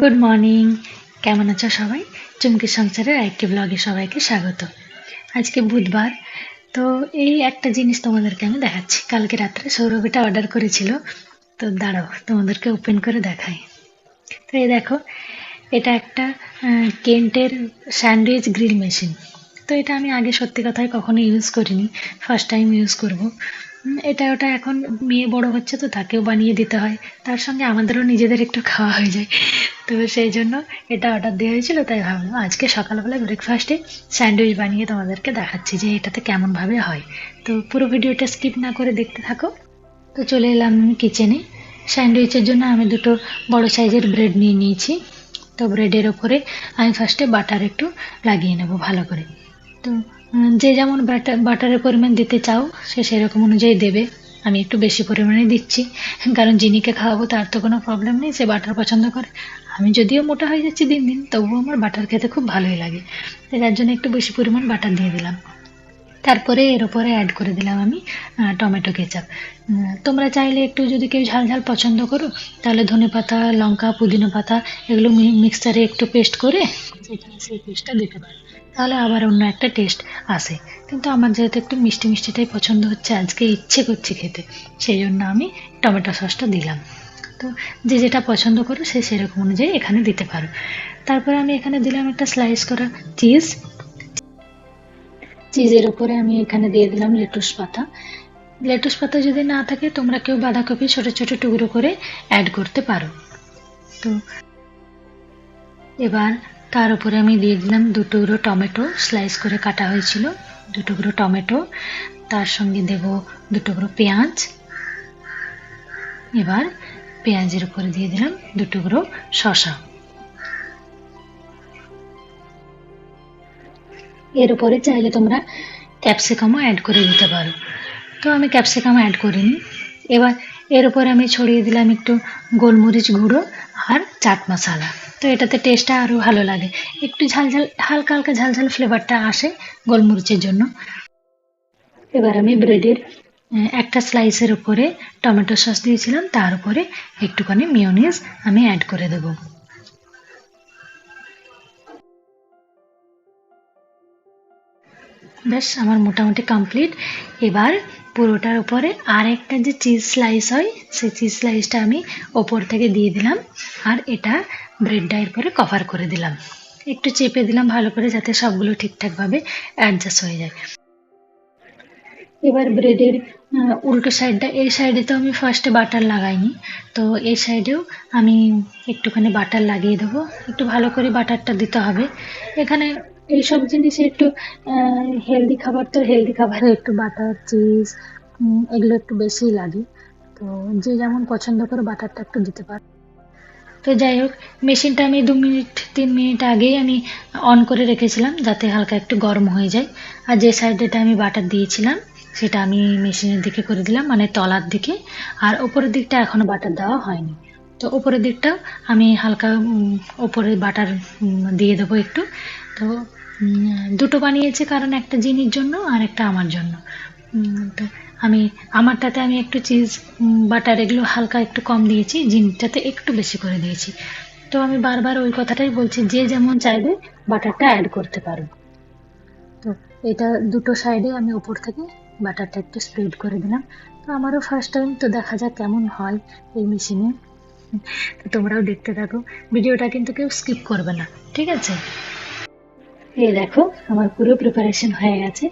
Good morning কেমন আছো সবাই? চুমকি সংসারের আরেকটি ব্লগে সবাইকে স্বাগত। আজকে বুধবার, তো এই একটা জিনিস তোমাদেরকে আমি দেখাচ্ছি। কালকে রাত্রে সৌরভীটা অর্ডার করেছিল, তো দাঁড়াও, তোমাদেরকে ওপেন করে দেখাই। তো এই দেখো, এটা একটা কেন্টের স্যান্ডউইচ গ্রিল মেশিন তো এটা আমি আগে সত্যি কথায় কখনো ইউজ করিনি। ফার্স্ট টাইম ইউজ করব। এটা ওটা এখন মেয়ে বড় হচ্ছে তো তাকেও বানিয়ে দিতে হয়। তার সঙ্গে আমাদেরও নিজেদের একটু খাওয়া হয়ে যায়। তো সেই জন্য এটা অর্ডার দেওয়া হয়েছিল, তাই ভাবলাম আজকে সকালবেলা ব্রেকফাস্টে স্যান্ডউইচ বানিয়ে তোমাদেরকে দেখাচ্ছি যে এটাতে কেমনভাবে হয়। তো পুরো ভিডিওটা স্কিপ না করে দেখতে থাকো। তো চলে এলাম কিচেনে স্যান্ডউইচের জন্য আমি দুটো বড় সাইজের ব্রেড নিয়ে নিয়েছি। তো ব্রেডের ওপরে আমি ফার্স্টে বাটার একটু লাগিয়ে নেব ভালো করে। তো যে যেমন বাটার বাটারের পরিমাণ দিতে চাও, সে সেরকম অনুযায়ী দেবে। আমি একটু বেশি পরিমাণে দিচ্ছি। কারণ জিনিকে খাওয়াবো, তার তো কোনো প্রবলেম নেই, সে বাটার পছন্দ করে। আমি যদিও মোটা হয়ে যাচ্ছি দিন দিন, তবুও আমার বাটার খেতে খুব ভালোই লাগে। তো যার জন্য একটু বেশি পরিমাণ বাটার দিয়ে দিলাম। তারপরে এর উপরে অ্যাড করে দিলাম আমি টমেটো কেচাপ তোমরা চাইলে একটু যদি কেউ ঝাল ঝাল পছন্দ করো, তাহলে ধনে পাতা, লঙ্কা, পুদিনা পাতা, এগুলো মিক্সচারে একটু পেস্ট করে সেই পেস্টটা দিতে পারো। তাহলে আবার অন্য একটা টেস্ট আসে কিন্তু আমার যেহেতু একটু মিষ্টি মিষ্টিটাই পছন্দ হচ্ছে, আজকে ইচ্ছে করছে খেতে। সেই জন্য আমি টমেটো সসটা দিলাম। তো যে যেটা পছন্দ করো সে সেরকম অনুযায়ী এখানে দিতে পারো। তারপরে আমি এখানে দিলাম একটা স্লাইস করা চিজ চিজের উপরে আমি এখানে দিয়ে দিলাম লেটুস পাতা। লেটুস পাতা যদি না থাকে, তোমরা কেউ বাঁধাকপি ছোট ছোট টুকরো করে অ্যাড করতে পারো। তো এবার তার উপরে আমি দিয়ে দিলাম দু টুকরো টমেটো স্লাইস করে কাটা হয়েছিল দু টুকরো টমেটো। তার সঙ্গে দেব দু টুকরো পেঁয়াজ। এবার পেঁয়াজের উপরে দিয়ে দিলাম দু টুকরো শসা। এর উপরে চাইলে তোমরা ক্যাপসিকামও অ্যাড করে দিতে পারো। তো আমি ক্যাপসিকাম অ্যাড করিনি। এবার এর উপরে আমি ছড়িয়ে দিলাম একটু গোলমরিচ গুঁড়ো আর চাট মশলা। তো এটাতে টেস্টটা আরও ভালো লাগে। একটু ঝাল ঝাল, হালকা হালকা ঝাল ঝাল ফ্লেভারটা আসে গোলমরিচের জন্য। এবার আমি ব্রেডের একটা স্লাইসের উপরে টমেটো সস দিয়েছিলাম, তার উপরে একটুখানি মিওনিজ আমি অ্যাড করে দেবো। ব্যাস, আমার মোটামুটি কমপ্লিট এবার পুরোটার উপরে আর একটা যে চিজ স্লাইস হয়, সেই চিজ স্লাইসটা আমি ওপর থেকে দিয়ে দিলাম। আর এটা ব্রেড ডাইয়ের পরে কভার করে দিলাম। একটু চেপে দিলাম ভালো করে যাতে সবগুলো ঠিকঠাকভাবে অ্যাডজাস্ট হয়ে যায়। এবার ব্রেডের উল্টো সাইডটা এই সাইডে তো আমি ফার্স্টে বাটার লাগাইনি। তো এই সাইডেও আমি একটুখানি বাটার লাগিয়ে দেবো। একটু ভালো করে বাটারটা দিতে হবে। এখানে এইসব জিনিসে একটু হেলদি খাবার তো হেলদি খাবারে একটু বাটার চিজ এগুলো একটু বেশিই লাগে। তো যে যেমন পছন্দ করে বাটারটা একটু দিতে পারে। তো যাই হোক মেশিনটা আমি দু মিনিট, তিন মিনিট আগেই আমি অন করে রেখেছিলাম যাতে হালকা একটু গরম হয়ে যায়। আর যে সাইডেটা আমি বাটার দিয়েছিলাম, সেটা আমি মেশিনের দিকে করে দিলাম মানে তলার দিকে। আর ওপরের দিকটা এখনও বাটার দেওয়া হয়নি। তো ওপরের দিকটাও আমি হালকা ওপরে বাটার দিয়ে দেবো একটু। তো দুটো বানিয়েছি কারণ একটা জিনির জন্য আর একটা আমার জন্য। তো আমি, আমারটাতে আমি একটু চিজ বাটার এগুলো হালকা একটু কম দিয়েছি জিনিসটাতে একটু বেশি করে দিয়েছি। তো আমি বারবার ওই কথাটাই বলছি, যে যেমন চাইবে বাটারটা অ্যাড করতে পারো। তো এটা দুটো সাইডে আমি উপর থেকে বাটারটা একটু স্প্রেড করে দিলাম। তো আমারও ফার্স্ট টাইম তো দেখা যাক কেমন হয় এই মেশিনে তো তোমরাও দেখতে থাকো। ভিডিওটা কিন্তু কেউ স্কিপ করবে না, ঠিক আছে? এই দেখো, আমার পুরো প্রিপারেশন হয়ে গেছে।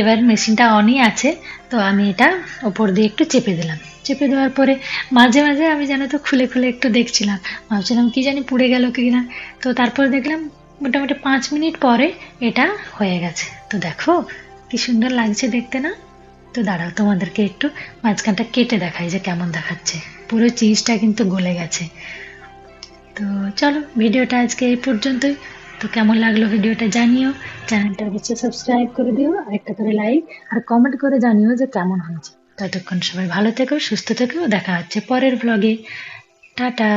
এবার মেশিনটা অনই আছে, তো আমি এটা ওপর দিয়ে একটু চেপে দিলাম। চেপে দেওয়ার পরে মাঝে মাঝে আমি যেন তো খুলে খুলে একটু দেখছিলাম। ভাবছিলাম কি জানি পুড়ে গেল কি না। তো তারপর দেখলাম মোটামুটি পাঁচ মিনিট পরে এটা হয়ে গেছে। তো দেখো, কি সুন্দর লাগছে দেখতে না? তো দাঁড়াও, তোমাদেরকে একটু মাঝখানটা কেটে দেখাই যে কেমন দেখাচ্ছে। পুরো চিজটা কিন্তু গলে গেছে। তো চলো ভিডিওটা আজকে এই পর্যন্তই। তো কেমন লাগল ভিডিওটা জানিও। চ্যানেলটা অবশ্যই সাবস্ক্রাইব করে দিও, আর একটা করে লাইক আর কমেন্ট করে জানিও যে কেমন হয়েছে। ততক্ষণ সবাই ভালো থেকো, সুস্থ থেকো, দেখা হচ্ছে পরের ব্লগে টাটা।